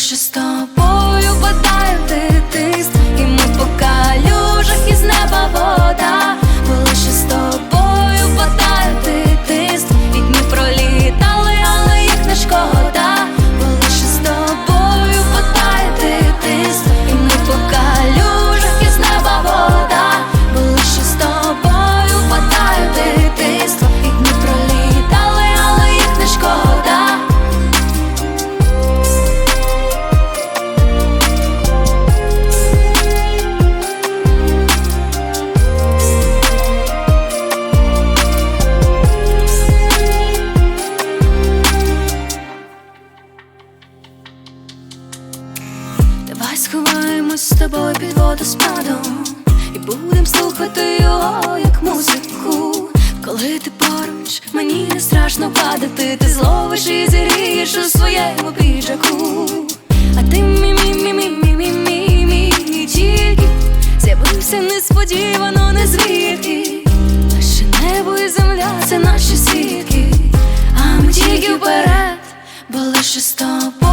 лише з тобою сховаємось з тобою під водоспадом. І будем слухати його як музику. Коли ти поруч, мені не страшно падати. Ти зловиш і зірієш у своєму піджаку. А ти мі мі мі мі мі мі мі мі тільки З'явився несподівано, не звідки Лише небо і земля це наші свідки А ми тільки вперед, бо лише з тобою